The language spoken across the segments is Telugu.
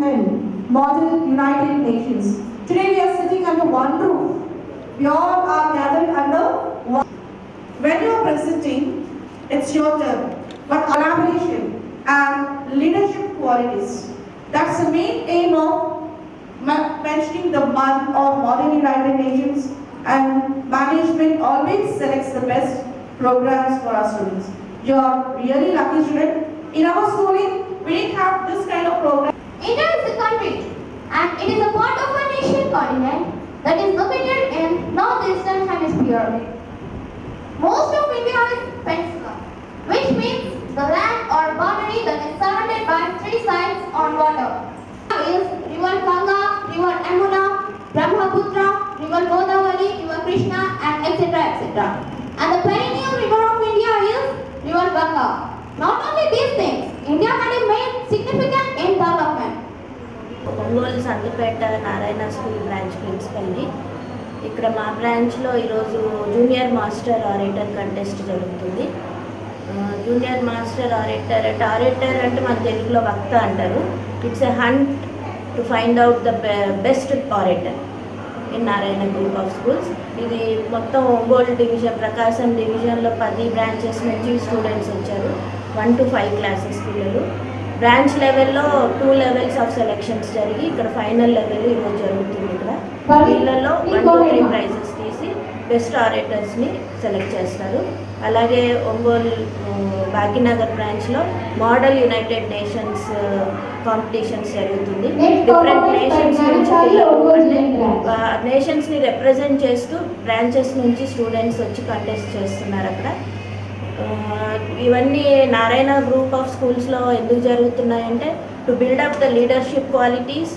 MUN, Model United Nations. Today we are sitting under one roof. We all are gathered under one. When you are presenting, it's your turn. But collaboration and leadership qualities. That's the main aim of mentioning the month of Modern United Nations and management always selects the best programs for our students. You are really lucky student. In our schooling, we didn't have this kind of program. India is a country and it is a part of a nation continent that is located in northeastern hemisphere. Most of India is peninsula, which means the land or boundary that is surrounded by three sides on water. Is river Ganga, river Krishna, and etc. etc. And the perennial river of India is river Ganga. Not only these things, India had made significant in development. Ongole Santhapeta Narayana school branch ప్రిన్సిపల్ని ఇక్కడ మా బ్రాంచ్లో ఈరోజు జూనియర్ మాస్టర్ ఆరేటర్ కంటెస్ట్ జరుగుతుంది జూనియర్ మాస్టర్ ఆరేటర్ అంటే ఆరేటర్ అంటే మన తెలుగులో వక్త అంటారు it's a hunt to find out the best orator in Narayana group of schools ఇది మొత్తం ఒంగోలు డివిజన్ ప్రకాశం డివిజన్లో పది బ్రాంచెస్ నుంచి స్టూడెంట్స్ వచ్చారు. వన్ టు ఫైవ్ క్లాసెస్ పిల్లలు. బ్రాంచ్ లెవెల్లో టూ లెవెల్స్ ఆఫ్ సెలెక్షన్స్ జరిగి ఇక్కడ ఫైనల్ లెవెల్ ఈరోజు జరుగుతుంది ఇక్కడ. వీళ్ళల్లో వన్ టూ త్రీ ప్రైజెస్ తీసి బెస్ట్ ఆరేటర్స్ని సెలెక్ట్ చేస్తారు. అలాగే ఒంగోలు ఆ, భాగ్యనగర్ బ్రాంచ్లో మోడల్ యునైటెడ్ నేషన్స్ కాంపిటీషన్స్ జరుగుతుంది. డిఫరెంట్ నేషన్స్ నుంచి నేషన్స్ని రిప్రజెంట్ చేస్తూ బ్రాంచెస్ నుంచి స్టూడెంట్స్ వచ్చి కంటెస్ట్ చేస్తున్నారు అక్కడ. ఇవన్నీ నారాయణ గ్రూప్ ఆఫ్ స్కూల్స్లో ఎందుకు జరుగుతున్నాయంటే to build up the leadership qualities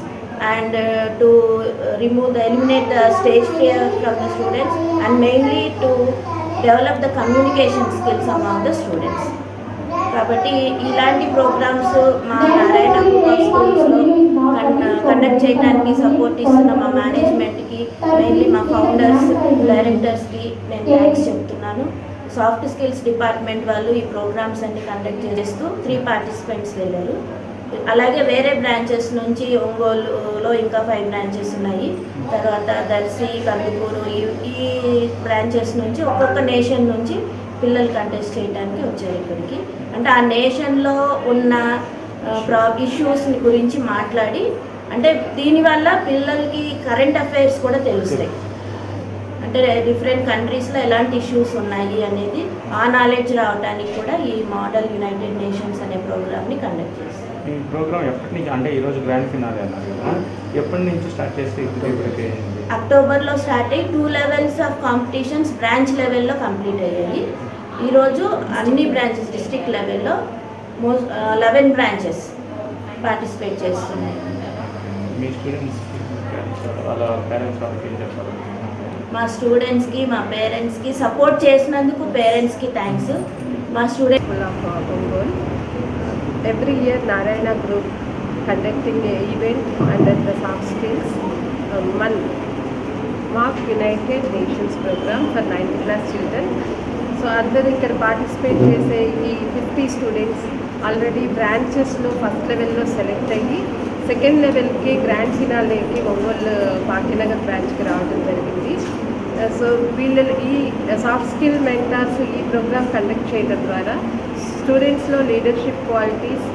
and to remove the eliminate the stage fear from the students and mainly to develop the communication skills among the students కాబట్టి ఇలాంటి ప్రోగ్రామ్స్ మా నారాయణ గ్రూప్ స్కూల్స్లో కండక్ట్ చేయడానికి సపోర్ట్ ఇస్తున్న మా మేనేజ్మెంట్కి మెయిన్లీ మా ఫౌండర్స్ డైరెక్టర్స్కి నేను థ్యాంక్స్ చెప్తున్నాను. సాఫ్ట్ స్కిల్స్ డిపార్ట్మెంట్ వాళ్ళు ఈ ప్రోగ్రామ్స్ అన్ని కండక్ట్ చేస్తూ త్రీ పార్టిసిపెంట్స్ వెళ్ళారు. అలాగే వేరే బ్రాంచెస్ నుంచి ఒంగోలులో ఇంకా ఫైవ్ బ్రాంచెస్ ఉన్నాయి. తర్వాత దర్శి కందుకూరు ఈ- ఈ బ్రాంచెస్ నుంచి ఒక్కొక్క నేషన్ నుంచి పిల్లలు కంటెస్ట్ చేయడానికి వచ్చారు ఇక్కడికి. అంటే ఆ నేషన్లో ఉన్న ప్రా ఇష్యూస్ని గురించి మాట్లాడి అంటే దీనివల్ల పిల్లలకి కరెంట్ అఫైర్స్ కూడా తెలుస్తాయి. అంటే డిఫరెంట్ కంట్రీస్లో ఎలాంటి ఇష్యూస్ ఉన్నాయి అనేది ఆ నాలెడ్జ్ రావడానికి కూడా ఈ మోడల్ యునైటెడ్ నేషన్స్ అనే ప్రోగ్రామ్ని కండక్ట్ చేస్తారు ఈ ప్రోగ్రామ్ ఎప్పటి నుంచి అంటే ఈరోజు గ్రాండ్ ఫినాలే అన్నారు కదా ఎప్పటి నుంచి స్టార్ట్ చేస్తే ఇప్పుడు అక్టోబర్లో స్టార్ట్ అయ్యి two levels of competitions branch లెవెల్లో కంప్లీట్ అయ్యాయి. ఈరోజు అన్ని బ్రాంచెస్ డిస్ట్రిక్ట్ లెవెల్లో మోస్ట్ లెవెన్ బ్రాంచెస్ పార్టిసిపేట్ చేస్తున్నాయి. మీ స్టూడెంట్స్కి మా పేరెంట్స్కి సపోర్ట్ చేసినందుకు పేరెంట్స్కి థ్యాంక్స్. మా student School of uh, Ongole. Every year Narayana Group conducting a event under mark united nations program for ninth class children so అందరు ఇక్కడ పార్టిసిపేట్ చేసే ఈ ఫిఫ్టీ స్టూడెంట్స్ ఆల్రెడీ బ్రాంచెస్లో ఫస్ట్ లెవెల్లో సెలెక్ట్ అయ్యి సెకండ్ లెవెల్కి గ్రాండ్ ఫినాలేకి ఒంగోలు భాగ్యనగర్ బ్రాంచ్కి రావడం జరిగింది. Uh, సో వీళ్ళు ఈ సాఫ్ట్ స్కిల్ మెంటార్స్ ఈ ప్రోగ్రామ్ కండక్ట్ చేయడం ద్వారా స్టూడెంట్స్లో leadership qualities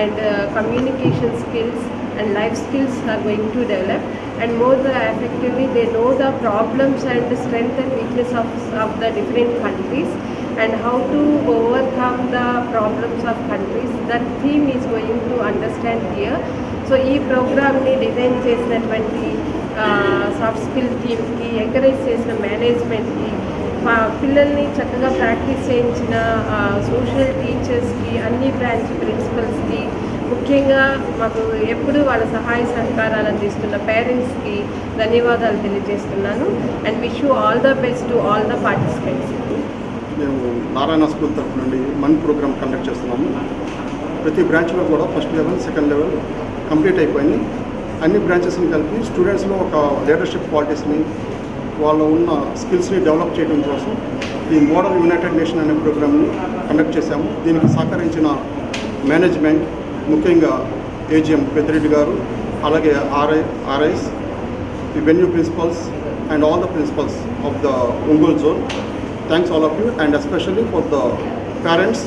and communication skills and life skills are going to develop and more the effectively they know the problems and the strength and weakness of, of the different countries and how to overcome the problems of countries that theme is going to understand here so ఈ ప్రోగ్రామ్ని డిజైన్ చేసినటువంటి సాఫ్ట్ స్కిల్ టీమ్కి ఎంకరేజ్ చేసిన మేనేజ్మెంట్కి పిల్లల్ని చక్కగా ప్రాక్టీస్ చేయించిన సోషల్ టీచర్స్కి అన్ని బ్రాంచ్ ప్రిన్సిపల్స్కి ముఖ్యంగా మాకు ఎప్పుడు వాళ్ళ సహాయ సహకారాలు అందిస్తున్న పేరెంట్స్కి ధన్యవాదాలు తెలియజేస్తున్నాను. And wish you all the best to all the participants మేము నారాయణ స్కూల్ తరఫు నుండి మన్ ప్రోగ్రామ్ కండక్ట్ చేస్తున్నాము. ప్రతి బ్రాంచ్లో కూడా first level second level complete అయిపోయింది. అన్ని బ్రాంచెస్ని కలిపి స్టూడెంట్స్లో ఒక లీడర్షిప్ క్వాలిటీస్ని వాళ్ళ ఉన్న స్కిల్స్ని డెవలప్ చేయడం కోసం ఈ మోడల్ యునైటెడ్ నేషన్ అనే ప్రోగ్రామ్ని కండక్ట్ చేశాము. దీనికి సహకరించిన మేనేజ్మెంట్ ముఖ్యంగా ఏజీఎం పెద్దిరెడ్డి గారు అలాగే RI RIs the venue principals and all the principals of the Ongole zone thanks all of you and especially for the parents